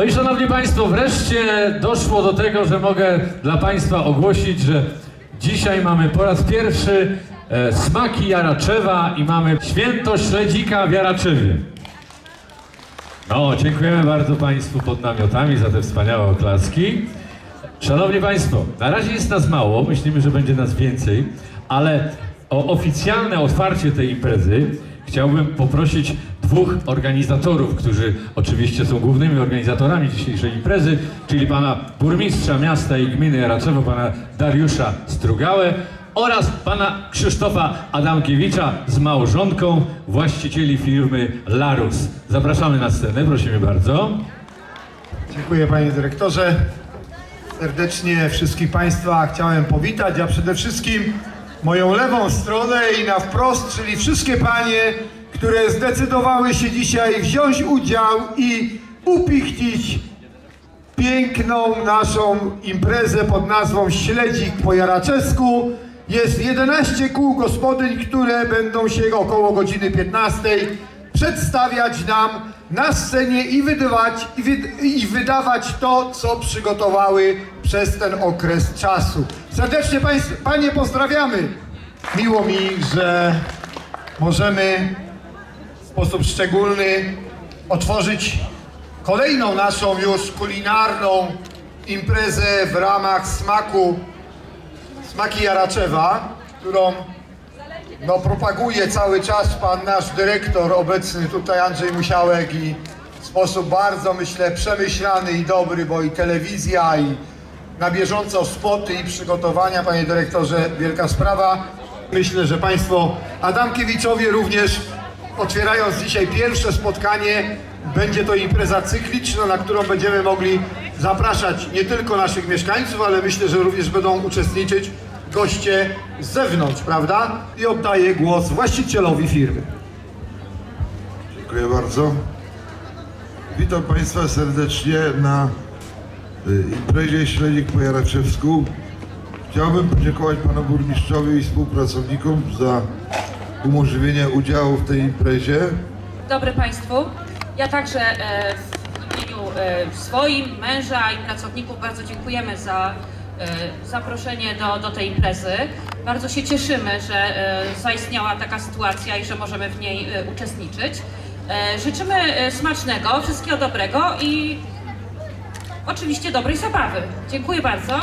No i szanowni państwo, wreszcie doszło do tego, że mogę dla państwa ogłosić, że dzisiaj mamy po raz pierwszy e, smaki Jaraczewa i mamy święto śledzika w Jaraczewie. No, dziękujemy bardzo Państwu pod namiotami za te wspaniałe oklaski. Szanowni Państwo, na razie jest nas mało, myślimy, że będzie nas więcej, ale o oficjalne otwarcie tej imprezy chciałbym poprosić dwóch organizatorów, którzy oczywiście są głównymi organizatorami dzisiejszej imprezy, czyli pana burmistrza miasta i gminy Jaraczewo, pana Dariusza Strugałę oraz pana Krzysztofa Adamkiewicza z małżonką, właścicieli firmy Larus. Zapraszamy na scenę, prosimy bardzo. Dziękuję panie dyrektorze. Serdecznie wszystkich państwa chciałem powitać, a przede wszystkim moją lewą stronę i na wprost, czyli wszystkie panie, które zdecydowały się dzisiaj wziąć udział i upichcić piękną naszą imprezę pod nazwą Śledzik po Jaraczewsku. Jest 11 kół gospodyń, które będą się około godziny 15 przedstawiać nam na scenie i wydawać, i, wy, i wydawać to, co przygotowały przez ten okres czasu. Serdecznie państw, Panie pozdrawiamy. Miło mi, że możemy sposób szczególny otworzyć kolejną naszą już kulinarną imprezę w ramach smaku Smaki Jaraczewa, którą no, propaguje cały czas pan nasz dyrektor obecny tutaj Andrzej Musiałek i w sposób bardzo myślę przemyślany i dobry, bo i telewizja i na bieżąco spoty i przygotowania, panie dyrektorze, wielka sprawa. Myślę, że państwo Adamkiewiczowie również otwierając dzisiaj pierwsze spotkanie, będzie to impreza cykliczna, na którą będziemy mogli zapraszać nie tylko naszych mieszkańców, ale myślę, że również będą uczestniczyć goście z zewnątrz, prawda? I oddaję głos właścicielowi firmy. Dziękuję bardzo. Witam Państwa serdecznie na y, imprezie Śledzik po Jaraczewsku. Chciałbym podziękować Panu Burmistrzowi i współpracownikom za umożliwienie udziału w tej imprezie. Dobry Państwu. Ja także e, w imieniu e, swoim, męża i pracowników bardzo dziękujemy za e, zaproszenie do, do tej imprezy. Bardzo się cieszymy, że zaistniała taka sytuacja i że możemy w niej uczestniczyć. Życzymy smacznego, wszystkiego dobrego i oczywiście dobrej zabawy. Dziękuję bardzo.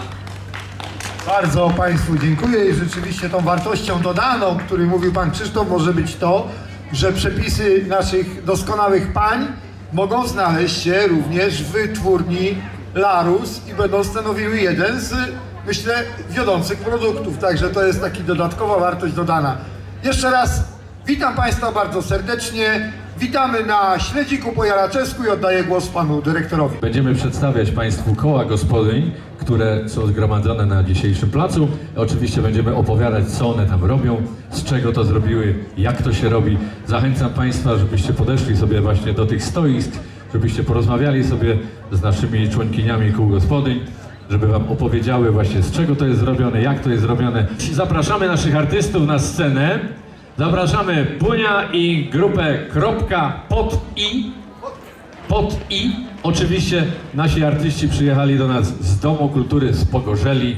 Bardzo Państwu dziękuję i rzeczywiście tą wartością dodaną, o której mówił Pan Krzysztof, może być to, że przepisy naszych doskonałych pań mogą znaleźć się również w wytwórni Larus i będą stanowiły jeden z, myślę, wiodących produktów. Także to jest taka dodatkowa wartość dodana. Jeszcze raz witam Państwa bardzo serdecznie. Witamy na Śledziku po Jaraczewsku i oddaję głos Panu Dyrektorowi. Będziemy przedstawiać Państwu koła gospodyń, które są zgromadzone na dzisiejszym placu. Oczywiście będziemy opowiadać, co one tam robią, z czego to zrobiły, jak to się robi. Zachęcam Państwa, żebyście podeszli sobie właśnie do tych stoisk, żebyście porozmawiali sobie z naszymi członkiniami kół gospodyń, żeby Wam opowiedziały właśnie, z czego to jest zrobione, jak to jest zrobione. Zapraszamy naszych artystów na scenę. Zapraszamy Bunia i grupę Kropka Pod I. Pod I. Oczywiście nasi artyści przyjechali do nas z Domu Kultury z Pogorzeli.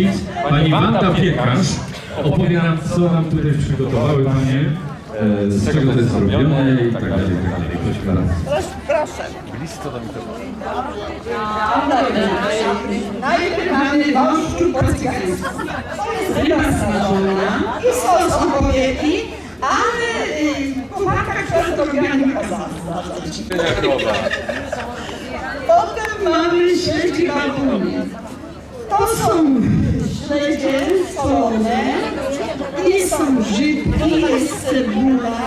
Słoweńczyc. Pani Wanda Piekarz opowie nam, co nam tutaj przygotowały Panie, e, z czego to jest zrobione i tak dalej, i tak dalej. Proszę bardzo. Najpierw mamy wążku po cygańsku. Ryba smażona i sos opowieki, ale y, faktach też to robienie Potem mamy śledzi babunie. To są śledzie solone i są grzybki, jest cebula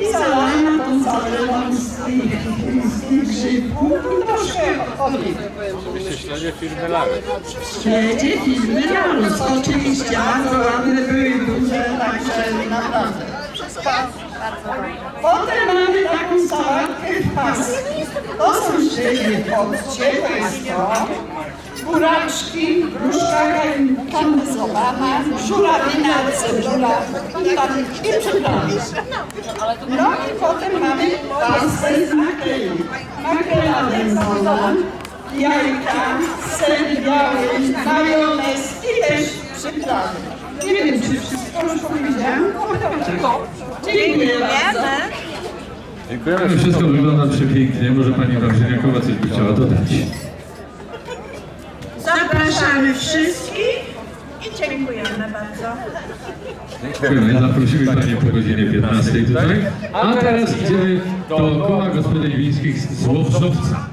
i zalana tą zalewą z tych z tych grzybków i troszkę oliwy. Śledzie firmy Lary. Śledzie firmy Larus, oczywiście, bardzo ładne były, duże, także naprawdę. Potem mamy taką sałatkę w pas. To są śledzie podcie, to jest to. Buraczki, gruszka karmezowana, żurawina, cebula i tak i przyprawy. No i potem mamy pastę z makreli. Makrela wędzona, jajka, ser biały, majonez i też przyprawy. Nie wiem, czy wszystko już powiedziałam. Dziękuję bardzo. Dziękujemy. Wszystko wygląda przepięknie. Może pani Wawrzyniakowa coś by chciała dodać. Zapraszamy wszystkich i dziękujemy bardzo. Dziękujemy. Zaprosimy Panią po godzinie 15 tutaj. A teraz idziemy do koła gospodyń wiejskich z Łowczowca.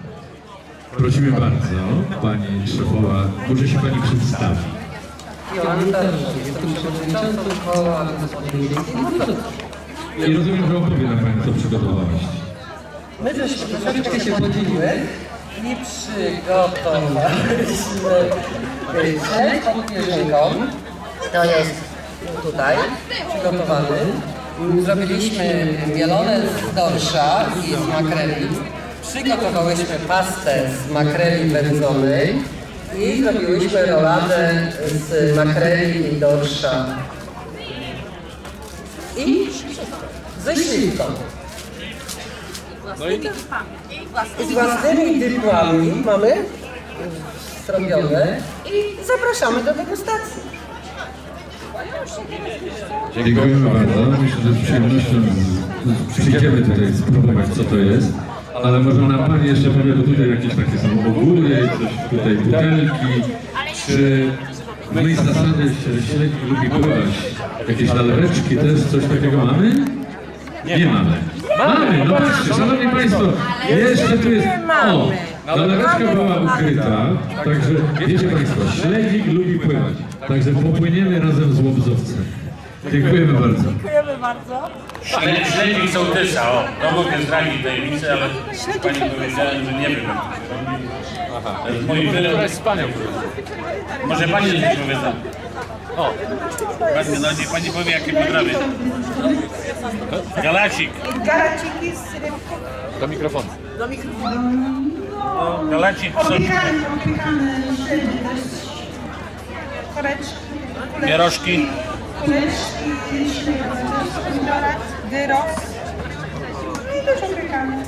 Prosimy bardzo, Pani szefowa, może się Pani przedstawi. Jolanta Różek, jestem przewodniczącą koła gospodyń wiejskich. I rozumiem, że opowie nam Pani, co przygotowałaś. My żeśmy troszeczkę się podzieliły i przygotowaliśmy śledź pod pierzynką. To jest tutaj przygotowany. Zrobiliśmy mielone z dorsza i z makreli. Przygotowałyśmy pastę z makreli wędzonej i zrobiłyśmy roladę z makreli i dorsza. I ze śliwką. Z własnymi dypłami mamy zrobione i zapraszamy do degustacji. Dziękujemy bardzo. Myślę, że z przyjemnością przyjdziemy tutaj spróbować, co to jest. Ale może nam Pani jeszcze powie, bo tutaj jakieś takie są ogóry, coś tutaj butelki. Czy w mojej zasady że śledzi lubi pływać? Jakieś naleweczki też, coś takiego mamy? Nie mamy. Mamy, no patrzcie, szanowni Państwo, jeszcze tu jest, o, naleweczka była ukryta, także wiecie Państwo, śledzik lubi pływać, także popłyniemy razem z łobzowcem. Dziękujemy bardzo. Śledzik sołtysa, o, to mogę zdradzić tajemnicę, ale pani powiedziała, że nie wiem. Aha. Mój wyrok... z panią Może pani coś powiedzą? O. Pani, no niech pani powie, jakie potrawy. Galacik. Garaciki z rybką. Do mikrofonu. Galacik, śledzie, to jest koreczki, Pierożki. kuleczki, jest pomidora, gyros i też opiekane.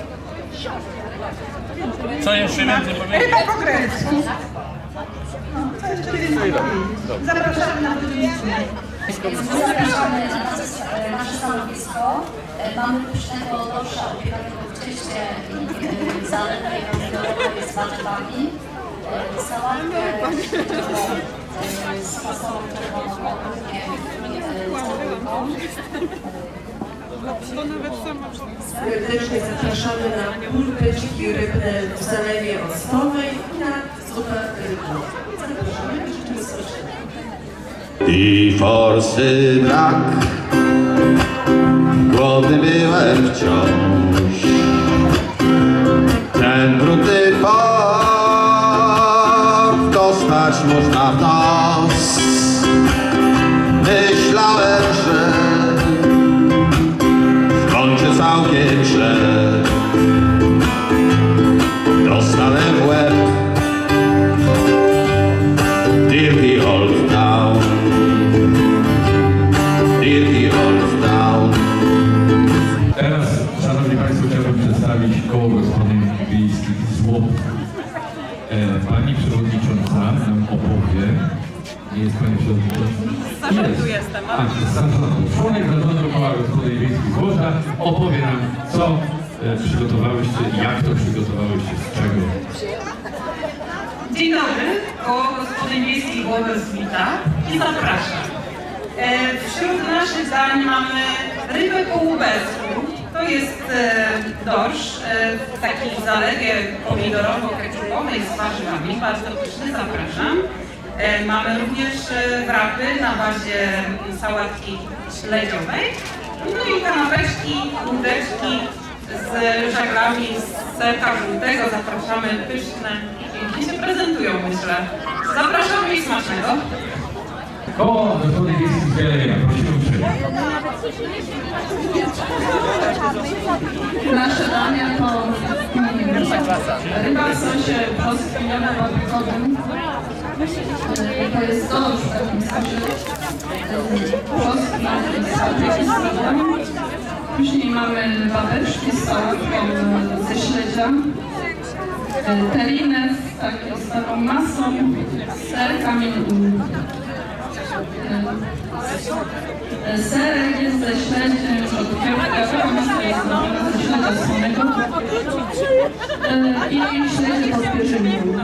Co jeszcze więcej powiedzieć? Ryba po grecku. No, co jeszcze więcej powiedzieć? Zapraszamy na. Zapraszamy na nas, e, nasze stanowisko. E, Mamy pysznego dorsza upiekanego w cieście i e, zalewę pomidorową z warzywami. E, Sałatkę e, z fasolą czerwoną, ogórkiem i Serdecznie zapraszamy na pulpeczki rybne w zalewie octowej i na zupę rybną. Zapraszamy i życzymy smacznego. I forsy brak, głodny byłem wciąż. Ten brudny port dostać można w nos. Myślałem, jestem. A, z zarządu. Członek zarządu koła gospodyń wiejskich z Łopka opowie nam, co e, przygotowałyście, jak to przygotowałyście, z czego. Dzień dobry, koło gospodyń wiejskich Głowę Zwita i zapraszam. E, wśród naszych dań mamy rybę po. To jest e, dorsz e, w takiej zalewie pomidorowo-keczupowej z warzywami, bardzo pyszny, zapraszam. E, mamy również e, wrapy na bazie sałatki śledziowej No i kanapeczki, łódeczki z żaglami z serka żółtego. Zapraszamy pyszne i pięknie się prezentują, myślę. Zapraszamy i smacznego. Koło gospody wiejskich Galeria. Prosimy. Nasze dania to ryba w sosie brzoskwiniowo-paprykowym. To jest w takim sodem. Później mamy babeczki z sałatką ze śledzia. Z, taką- z taką masą, z serkami. e, Serek jest ze śledziem od zrobiona ze śledzia słonego e, i śledzie pod pierzynką.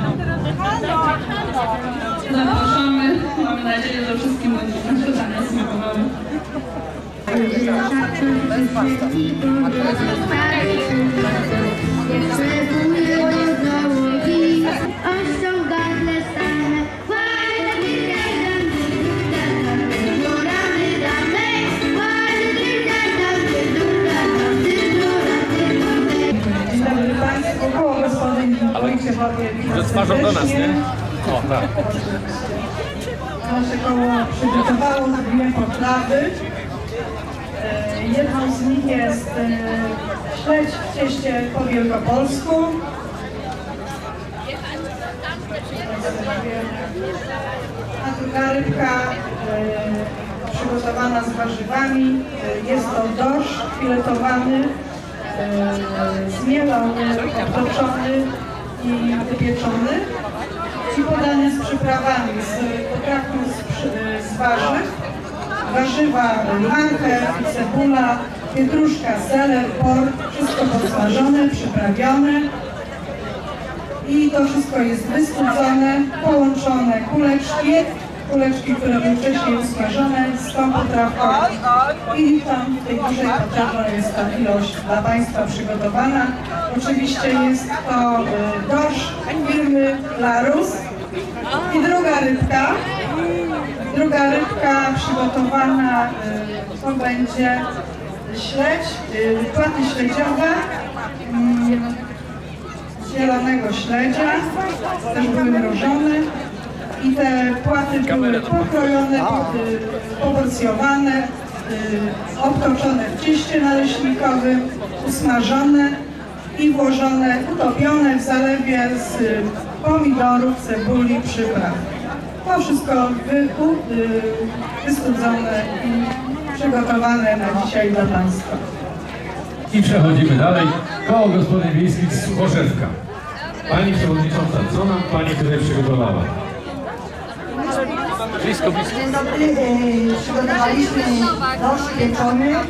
Zapraszamy, mamy nadzieję, że wszystkim nasze dania smakowały. Nasze koło przygotowało dwie potrawy. E, Jedną z nich jest e, śledź w cieście po wielkopolsku. A druga rybka e, przygotowana z warzywami. Jest to dorsz filetowany, zmielony, obtoczony i wypieczony i podane z przyprawami, z potrawką z, z warzyw, warzywa, marchew, cebula, pietruszka, seler, por, wszystko podsmażone, przyprawione. I to wszystko jest wystudzone, połączone kuleczki, kuleczki, które były wcześniej usmażone z tą potrawką i tam w tej dużej potrawie jest ta ilość dla Państwa przygotowana. Oczywiście jest to y, dorsz firmy Larus i druga rybka. Druga rybka przygotowana y, to będzie śledź, y, płaty śledziowe mm, zielonego śledzia, też były mrożone i te płaty były pokrojone, pod, y, poporcjowane, y, obtoczone w cieście naleśnikowym, usmażone i włożone, utopione w zalewie z y, pomidorów, cebuli, przypraw. To wszystko wy, u, y, wystudzone i przygotowane na dzisiaj dla Państwa. I przechodzimy dalej. Koło gospodyń wiejskich Suchorzewka. Pani Przewodnicząca, co nam Pani tutaj przygotowała? Blisko, blisko. Dzień dobry, e, przygotowaliśmy dorsz pieczony, e,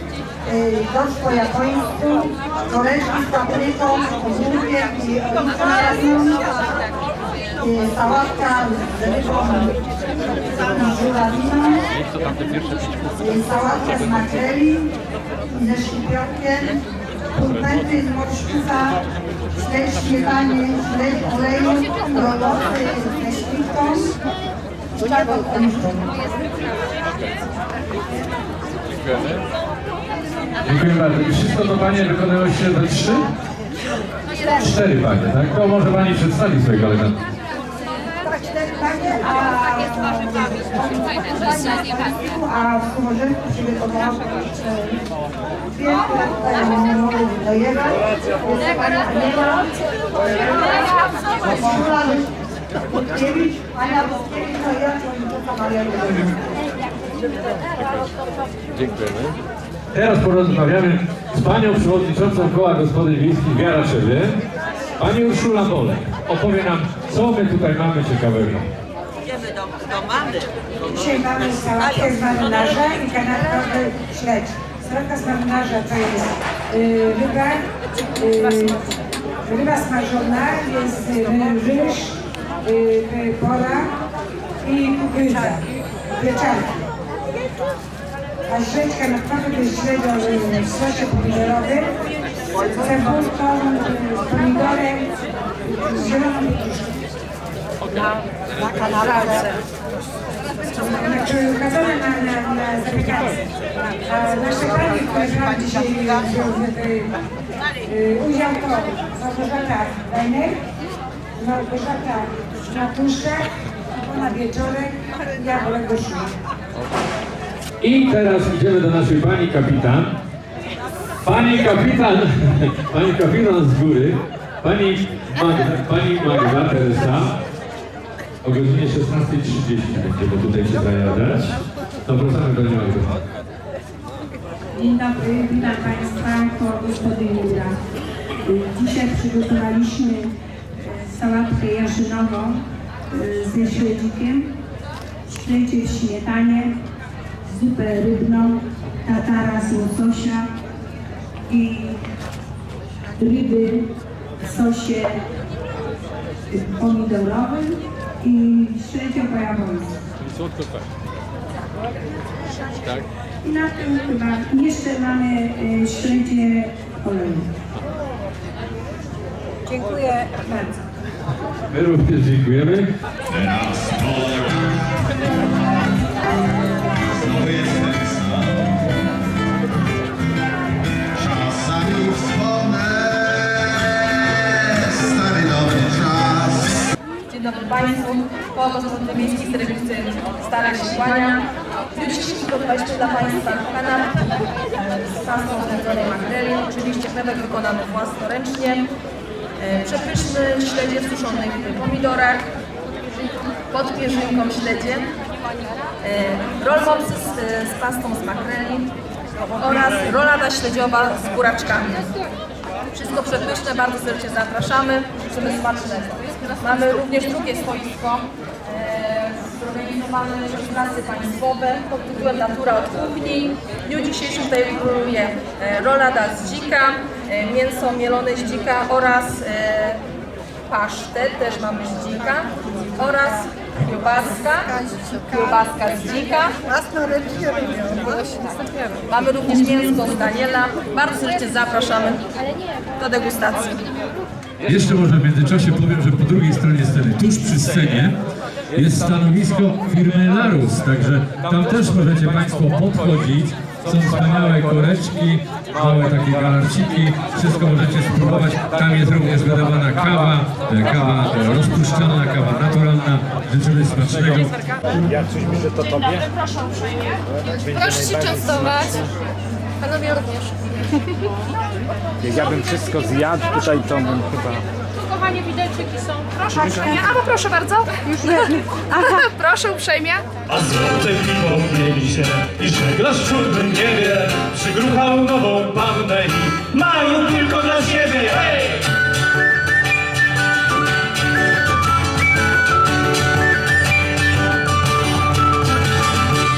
dorsz po japońsku, koreczki z papryką, ogórkiem i oliwką, e, sałatka z rybą i żurawiną, e, sałatka z makreli i ze szczypionkiem, pulpety z morszczyka, śledź śmietanie, śledź oleju, rodowy ze Dziękuję bardzo. I wszystko to Panie wykonałyście we trzy? Cztery Panie, tak? To może Pani przedstawi swoje koleżanki. Tak, cztery panie, a, a w Komorzewku przygotowałam jeszcze dwie, które mogę Butkiewicz, Ania Butkiewicz, a ja Człowieka Maria. Dziękujemy. Teraz porozmawiamy z Panią Przewodniczącą Koła Gospodyń Wiejskich w Jaraczewie. Pani Urszula Bolek opowie nam, co my tutaj mamy ciekawego. Dzisiaj mamy sałatkę z marynarza i kanapkowy śledź. Sałatka z marynarza to jest y, ryba, y, ryba smażona, jest y, ryż, pora i kukurydza, pieczarki. A śledźka na przykład to jest śledzio y, w sosie pomidorowym, z cebulką, y, z pomidorem, z zieloną pietruszką. na kanapce. Znaczy ukazane na, na, na zapiekankę. A nasze panie, które brali dzisiaj y, udział to Małgorzata Wener, Małgorzata Matuszek, Ona Wieczorek, ja Olek Goszczuk. I teraz idziemy do naszej pani kapitan. Pani kapitan, pani kapitan z góry, pani Magda, pani Magda Teresa o godzinie 16.30 będziemy tutaj się zajadać. Zapraszamy Panią Magdę. Dzień dobry, witam Państwa po gospodyni. Dzisiaj przygotowaliśmy sałatkę jarzynową e, ze śledzikiem, śledzie w śmietanie, zupę rybną, tatara z łososia i ryby w sosie pomidorowym i śledzie bojawońskim. I na tym chyba jeszcze mamy y, śledzie oleju. Dziękuję bardzo. My również dziękujemy. Teraz Znowu jest ten sam. Czasami wspomnę stary dobry czas. Dzień dobry Państwu. Po gospodarce miejskiej Serwicy Stara się kłania. Dzisiejszym przygotowaliśmy dla Państwa kanapki z pastą wędzonej makreli. Oczywiście chlebek wykonany własnoręcznie. E, Przepyszny śledzie w suszonych pomidorach. Pod pierzynką śledzie. E, Rolmopsy z, z pastą z makreli oraz rolada śledziowa z buraczkami. Wszystko przepyszne, bardzo serdecznie zapraszamy. Życzymy smacznego. Mamy również drugie stoisko e, zorganizowane przez klasy państwowe pod tytułem Natura od kuchni. W dniu dzisiejszym tutaj króluje e, rolada z dzika, e, mięso mielone z dzika oraz e, pasztet, też mamy z dzika oraz kiełbaska, kiełbaska z dzika. Mamy również mięsko z Daniela. Bardzo serdecznie zapraszamy do degustacji. Jeszcze może w międzyczasie powiem, że po drugiej stronie sceny, tuż przy scenie, jest stanowisko firmy Larus, także tam też możecie Państwo podchodzić. Są wspaniałe koreczki, małe takie galarciki, wszystko możecie spróbować. Tam jest również wydawana kawa, e, kawa e, rozpuszczalna, kawa naturalna. Życzymy smacznego. Proszę uprzejmie. Proszę się częstować. Panowie również. Jak ja bym wszystko zjadł tutaj, to bym chyba... Kochanie, widelczyki są. Proszę uprzejmie. Albo proszę bardzo. Proszę uprzejmie. A złote piwo mieli się i żeglarz w siódmym niebie przygruchał nową bandę i mają tylko dla siebie. Hej!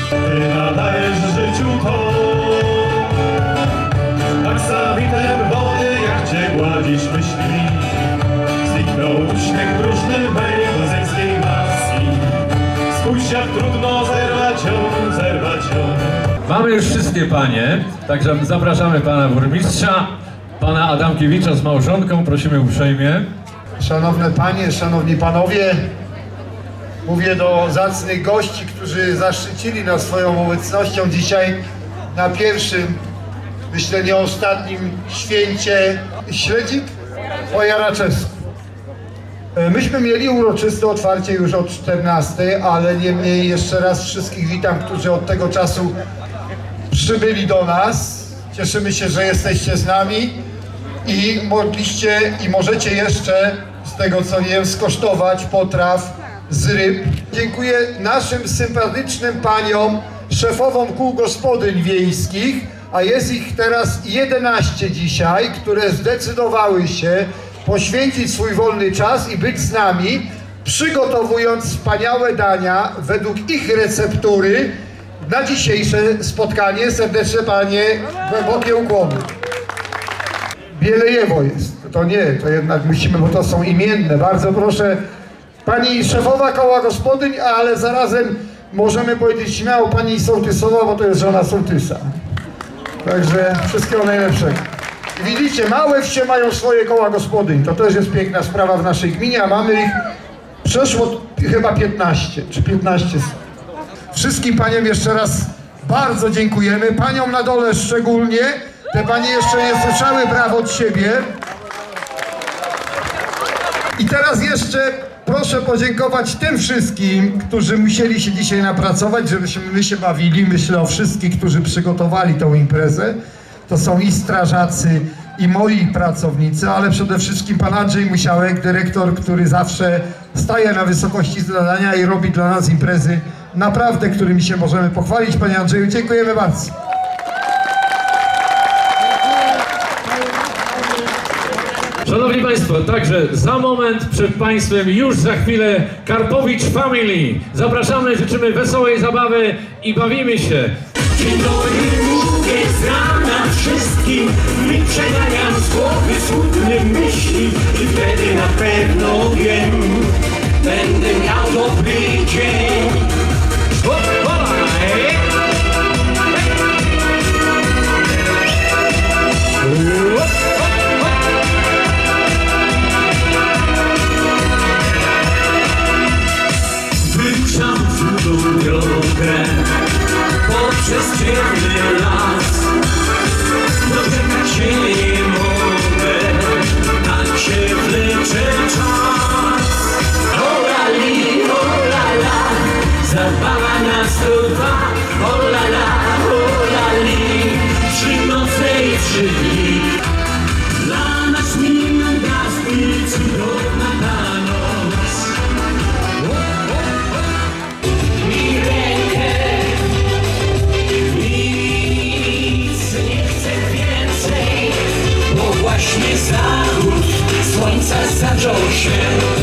Ty nadajesz życiu to Mamy już wszystkie panie, także zapraszamy pana burmistrza, pana Adamkiewicza z małżonką, prosimy uprzejmie. Szanowne panie, szanowni panowie, mówię do zacnych gości, którzy zaszczycili nas swoją obecnością dzisiaj na pierwszym, myślę nie ostatnim święcie Śledzik o Jaraczewsku. E, Myśmy mieli uroczyste otwarcie już od 14, ale niemniej jeszcze raz wszystkich witam, którzy od tego czasu przybyli do nas. Cieszymy się, że jesteście z nami i mogliście i możecie jeszcze, z tego co wiem, skosztować potraw z ryb. Dziękuję naszym sympatycznym paniom, szefowom kół gospodyń wiejskich, a jest ich teraz 11 dzisiaj, które zdecydowały się poświęcić swój wolny czas i być z nami, przygotowując wspaniałe dania według ich receptury na dzisiejsze spotkanie. Serdeczne panie, głębokie ukłony. Bielejewo jest. To nie, to jednak musimy, bo to są imienne. Bardzo proszę, pani szefowa koła gospodyń, ale zarazem możemy powiedzieć śmiało pani sołtysowa, bo to jest żona sołtysa. Także wszystkiego najlepszego. Widzicie, małe wsie mają swoje koła gospodyń. To też jest piękna sprawa w naszej gminie, a mamy ich Przeszło chyba 15 czy 15. Wszystkim paniom jeszcze raz bardzo dziękujemy. Paniom na dole szczególnie. Te panie jeszcze nie słyszały braw od siebie. I teraz jeszcze proszę podziękować tym wszystkim, którzy musieli się dzisiaj napracować, żebyśmy my się bawili. Myślę o wszystkich, którzy przygotowali tą imprezę. To są i strażacy, i moi pracownicy, ale przede wszystkim pan Andrzej Musiałek, dyrektor, który zawsze staje na wysokości zadania i robi dla nas imprezy naprawdę, którymi się możemy pochwalić. Panie Andrzeju, dziękujemy bardzo. Szanowni Państwo, także za moment przed Państwem, już za chwilę Karpowicz Family. Zapraszamy, życzymy wesołej zabawy i bawimy się. Dzień dobry mówię z rana wszystkim Wyprzeganiam z głowy smutne myśli I wtedy na pewno wiem Będę miał dobry dzień за души.